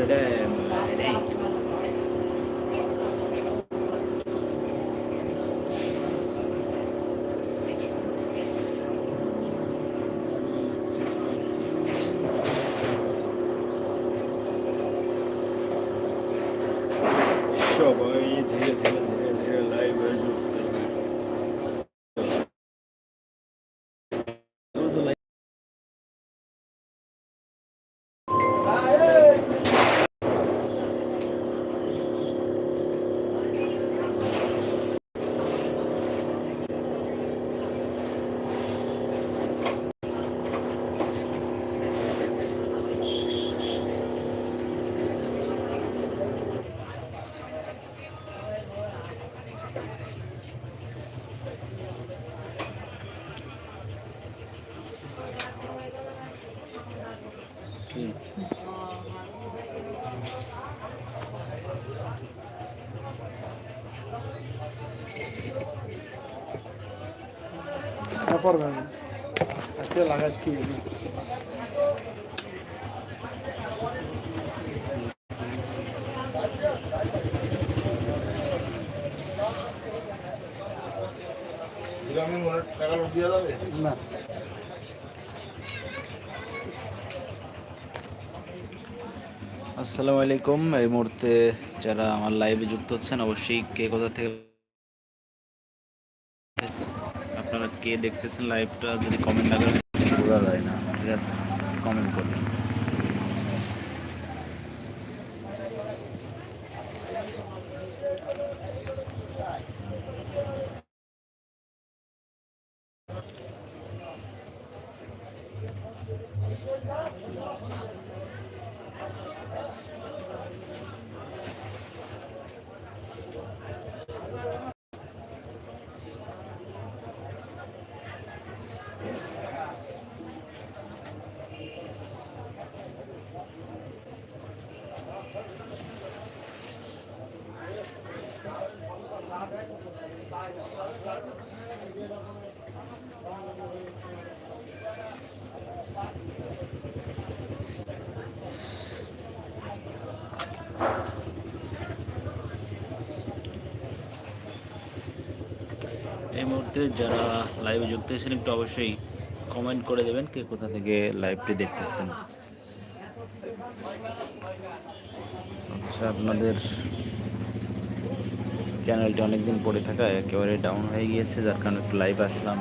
এটা এই সবাই ধীরে ধীরে ধীরে ধীরে লাইভে যুক্ত কি তারপর ভাবি আজকে লাগাচ্ছি। আমি না। আসসালামু আলাইকুম। এই মুহূর্তে যারা আমার লাইভে যুক্ত হচ্ছেন, অবশ্যই কে কোথা থেকে আপনারা কে দেখতেছেন লাইভটা যদি কমেন্ট না করেন, বোঝা যায় না। ঠিক আছে কমেন্ট করবেন এই মুহূর্তে যারা লাইভে যুক্ত হয়েছেন, একটু অবশ্যই কমেন্ট করে দেবেন কে কোথা থেকে লাইভটি দেখতেছেন। আচ্ছা আপনাদের চ্যানেলটি অনেকদিন পড়ে থাকা, একেবারে ডাউন হয়ে গিয়েছে, যার কারণে লাইভ আসলাম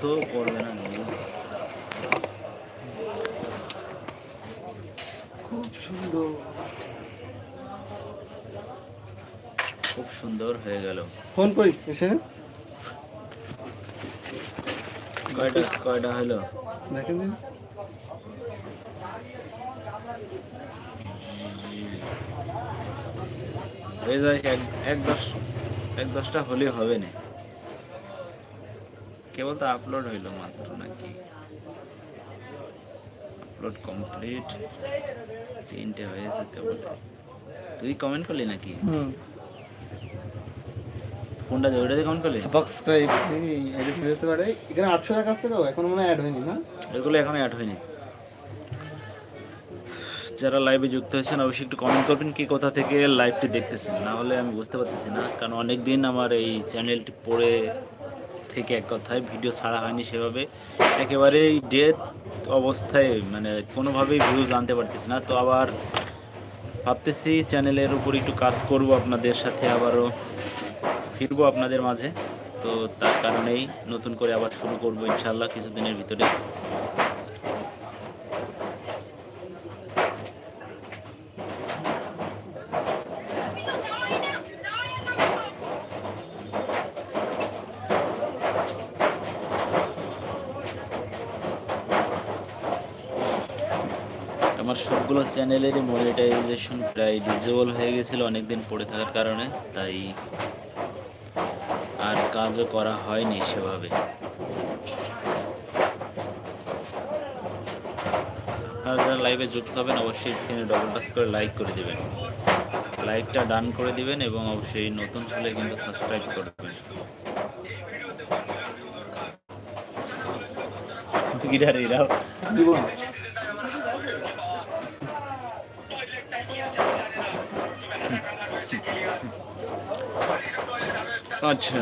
তো পড়বে না নাকি? খুব সুন্দর। খুব সুন্দর হয়ে গেল। ফোন করি এসে কয়টা কয়টা হলো? দেখেন দিন হয়ে যায় এক এক দশ এক দশটা হলে হবে না। কেবল তো আপলোড হইল মাত্র নাকি? আপলোড কমপ্লিট তিনটে হয়েছে কেবল তুই কমেন্ট করলি নাকি? হুম। কোনটা যে ওইটাতে কমেন্ট করলি? সাবস্ক্রাইব এডিট পারে। এখানে আটশো টাকা আসছে তো এখন মনে অ্যাড হয়নি না? এগুলো এখনও অ্যাড হয়নি। যারা লাইভে যুক্ত হয়েছেন অবশ্যই একটু কমেন্ট করবেন কি কোথা থেকে লাইভটি দেখতেছেন। না হলে আমি বুঝতে পারতেছি না কারণ অনেক দিন আমার এই চ্যানেলটি পড়ে থেকে এক কথায়, ভিডিও ছাড়া হয়নি সেভাবে। একেবারেই ডেথ অবস্থায় মানে কোনোভাবেই ভিউজ আনতে পারতেছি না। তো আবার ভাবতেছি চ্যানেলের উপর একটু কাজ করব আপনাদের সাথে, আবারও ফিরবো আপনাদের মাঝে। তো তার কারণেই নতুন করে আবার শুরু করব ইনশাল্লাহ কিছুদিনের ভিতরে। আমার সবগুলো চ্যানেলেরই মনিটাইজেশন প্রায় ডিজেবল হয়ে গেছিল অনেকদিন পড়ে থাকার কারণে, তাই আর কাজও করা হয়নি সেভাবে। আপনারা যারা লাইভে যুক্ত হবেন, অবশ্যই স্ক্রিনে ডবল টাচ করে লাইক করে দেবেন। লাইকটা ডান করে দিবেন এবং অবশ্যই নতুন হলে কিন্তু সাবস্ক্রাইব করবেন গিটার এরাও। আচ্ছা।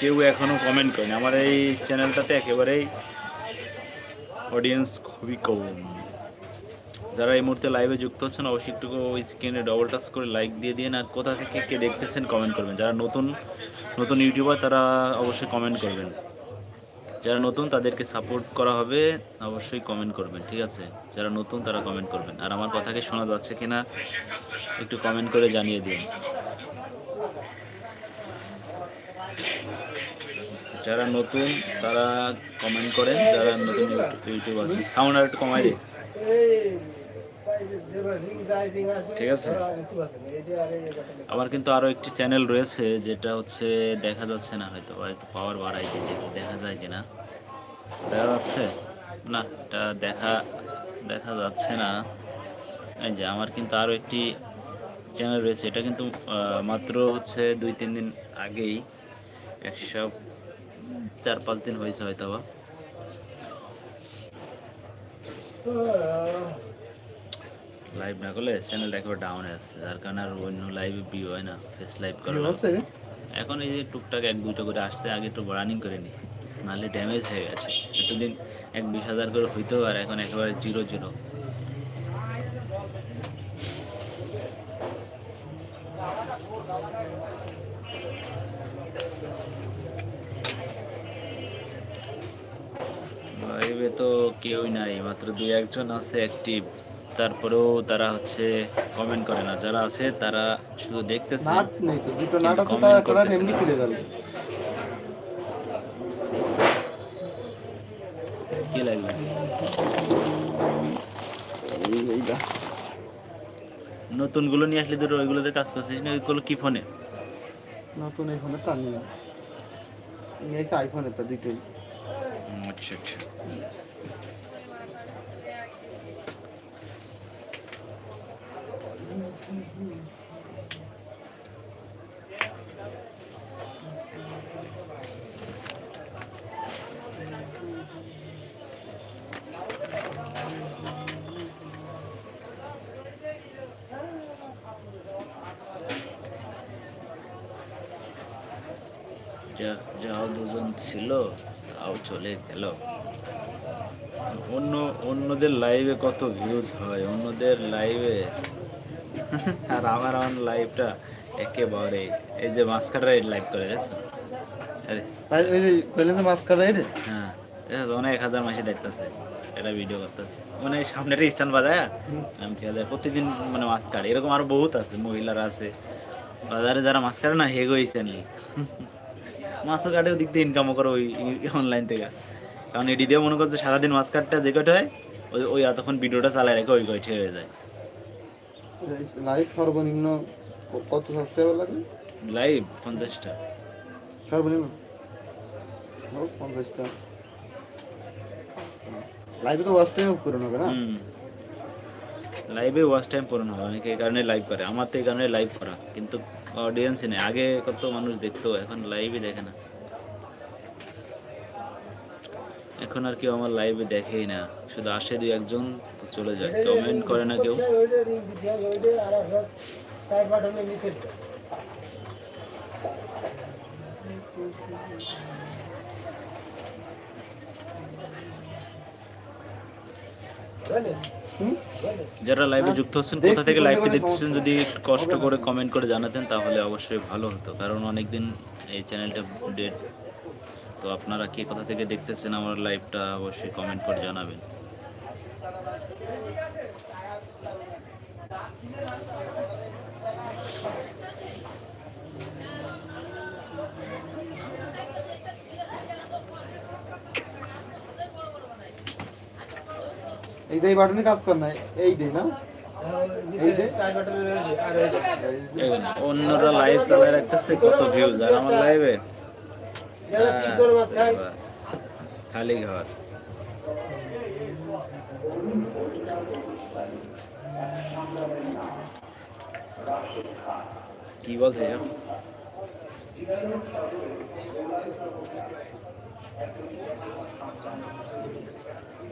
কেউ এখনও কমেন্ট করেনি। আমার এই চ্যানেলটাতে একেবারেই অডিয়েন্স খুবই কম। যারা এই মুহূর্তে লাইভে যুক্ত হচ্ছেন, অবশ্যই একটু ওই স্ক্রিনে ডবল টাচ করে লাইক দিয়ে দিন। আর কোথা থেকে কে দেখতেছেন কমেন্ট করবেন। যারা নতুন নতুন ইউটিউবার তারা অবশ্যই কমেন্ট করবেন। যারা নতুন, তাদেরকে সাপোর্ট করা হবে, অবশ্যই কমেন্ট করবেন, ঠিক আছে? যারা নতুন, তারা কমেন্ট করবেন। আর আমার কথাকে শোনা যাচ্ছে কিনা, একটু কমেন্ট করে জানিয়ে দিন। যারা নতুন, তারা কমেন্ট করেন, যারা নতুন ইউটিউব আছে। সাউন্ড আর একটু কমাই দিই ঠিক আছে? আমার কিন্তু আরও একটি চ্যানেল রয়েছে, যেটা হচ্ছে দেখা যাচ্ছে না হয়তো বা একটু পাওয়ার বাড়াই দিয়ে দেখি যায় কিনা। দেখা যাচ্ছে? না, এটা দেখা দেখা যাচ্ছে না। এই যে, আমার কিন্তু আরও একটি চ্যানেল রয়েছে, এটা কিন্তু মাত্র হচ্ছে দুই, তিন দিন আগেই একশো চার পাঁচ দিন হয়েছে হয়তো বা লাইভ না করলে চ্যানেলটা একেবারে ডাউন আসছে যার কারণে আর অন্য লাইভে ভিউ হয় না ফেস লাইভ করা এখন এই যে টুকটাক এক দুটো করে আসছে আগে একটু রানিং করে নি নাহলে ড্যামেজ হয়ে গেছে। এতদিন এক বিশ হাজার করে হইতো আর এখন একেবারে জিরো জিরো লাইভে তো কেউই নাই মাত্র দুই একজন আছে অ্যাক্টিভ তারপরেও তারা হচ্ছে কমেন্ট করে না। যারা আছে তারা শুধু দেখতেছে তো তার কি লাগবে এইটা নতুনগুলো। নিয়ে আসলে দুটো ওইগুলোতে কাজ করছিস না ওইগুলো কি ফোনে নতুন আইফোনে তার নিয়ে নিয়ে আইফোনে তো দুইটাই। আচ্ছা আচ্ছা যা যাও দুজন ছিল। তাও চলে গেল। অন্য অন্যদের লাইভে কত ভিউজ হয়? অন্যদের লাইভে আর আমার আমার লাইভটা একেবারে এই যে মাস্কাররা লাইভ করে গেছে আরে। তাই ওই যে ব্যালেন্সে মাছ কাটাই রে হ্যাঁ অনেক হাজার মাসে দেখতেছে। এটা ভিডিও করতেছে। মানে সামনে একটা স্ট্যান্ড বাজায় আমি খেয়াল যায় প্রতিদিন মানে মাছ কাটে এরকম আরও বহুত আছে মহিলারা আছে। বাজারে যারা মাছ কাটে না হেগ নি মাছও কাটে ওদিক দিয়ে ইনকামও করে ওই অনলাইন থেকে। কারণ এডি দিয়ে মনে করছে সারাদিন মাছ কাটটা যে কটা হয় ওই ওই তখন ভিডিওটা চালায় রেখে ওই কয়টি হয়ে যায়। লাইভ সর্বনিম্ন কত সাবস্ক্রাইবার লাগে লাইভ পঞ্চাশটা। সর্বনিম্ন? পঞ্চাশটা। লাইভে তো ওয়াচ টাইম করে নেবে না? লাইভে ওয়াচ টাইম পূরণ হয় অনেকে এই কারণে লাইভ করে। আমার তো এই কারণে লাইভ করা। কিন্তু অডিয়েন্সই নেই। আগে কত মানুষ দেখতো, এখন লাইভই দেখে না। এখন আর কেউ আমার লাইভে দেখেই না। শুধু আসে দুই একজন, তো চলে যায়। কমেন্ট করে না কেউ। হুম? যারা লাইভে যুক্ত হচ্ছেন কোথা থেকে লাইভটি দেখতেছেন যদি কষ্ট করে কমেন্ট করে জানাতেন তাহলে অবশ্যই ভালো হতো। কারণ অনেকদিন এই চ্যানেলটা ডেট তো আপনারা কে কোথা থেকে দেখতেছেন আমার লাইভটা অবশ্যই কমেন্ট করে জানাবেন। এই যে এই বাটনে কাজ কর না এই দে না? অন্যরা লাইভ চালায় রাখতেছে কত ভিউজ আর আমার লাইভে খালি ঘর। কি বলছে এসব?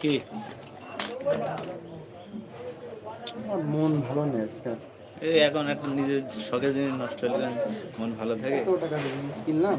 কি? মন ভালো নেই এই এখন একটা নিজের শখের জিনিস নষ্ট হলে মন ভালো থাকে। টাকা জিনিস কিনলাম।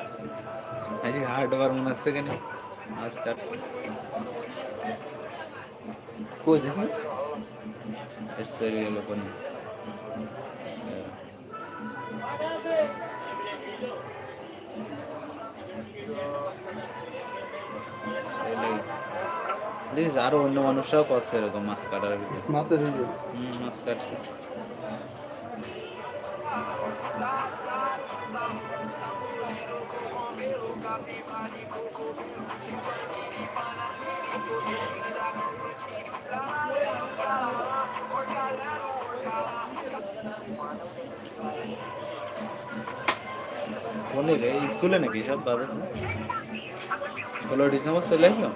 আজ হাট বার মনে হচ্ছে কেন মাছ কাটছে কই দেখি এসে গেল কোন দেখিস আরও অন্য মানুষরাও করছে এরকম মাছ কাটার ভিডিও মাছের ভিডিও হুম মাছ কাটছে কোনে রে স্কুলে নাকি সব বাজাচ্ছে ষোলো ডিসেম্বর চলে আসলো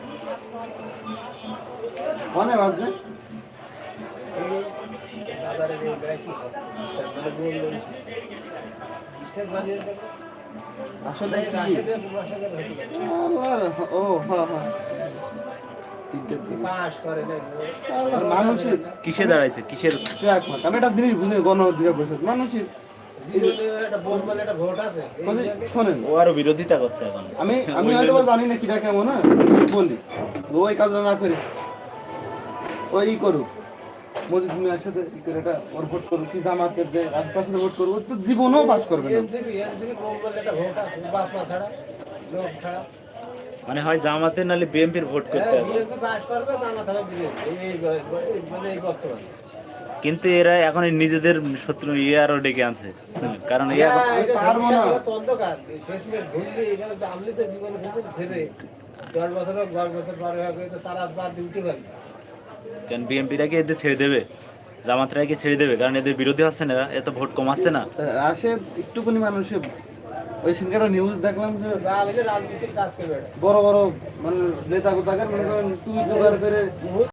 অনেক বাজবে বাজারে নিয়ে যায় কি করছে স্টার মানে আসলে কি? ও হ্যাঁ হ্যাঁ মানুষের কিসে দাঁড়াইছে? কিসের আমি একটা জিনিস বুঝে গণ অধিকার পরিষদ মানুষের জীবনে একটা ভোট বলে একটা ভোট আছে এই মানে যে- আরও বিরোধিতা করছে এখন। আমি আমি হয়তো বা জানি না কিটা কেমন হ্যাঁ বলি। ওই কাজটা না করে ওই করুক। মসজিদ মিয়ার সাথে এটা ওর ভোট করুক কি জামাতের যে রাস্তার ভোট করুক ও তো জীবনেও পাস করবে না। মানে হয় জামাতে নাহলে বিএমপির ভোট করতে হবে। করবে বর্তমানে কিন্তু এরা এখন এই নিজেদের শত্রু ইয়ে আরও ডেকে আনছে। কারণ ইয়ে পারব না। জীবন ফেরে। দশ বছর দশ বছর পরে সারা রাত ডিউটি কারণ বিএনপিটা কি এদের ছেড়ে দেবে? জামাতরা কি ছেড়ে দেবে? কারণ এদের বিরোধী হচ্ছে না এরা এত ভোট কমাচ্ছে না। আসে একটুখানি মানুষে ওই সেখানে নিউজ দেখলাম যে বড় বড় মানে নেতা কোথাকার মনে করেন তুই জোগাড় করে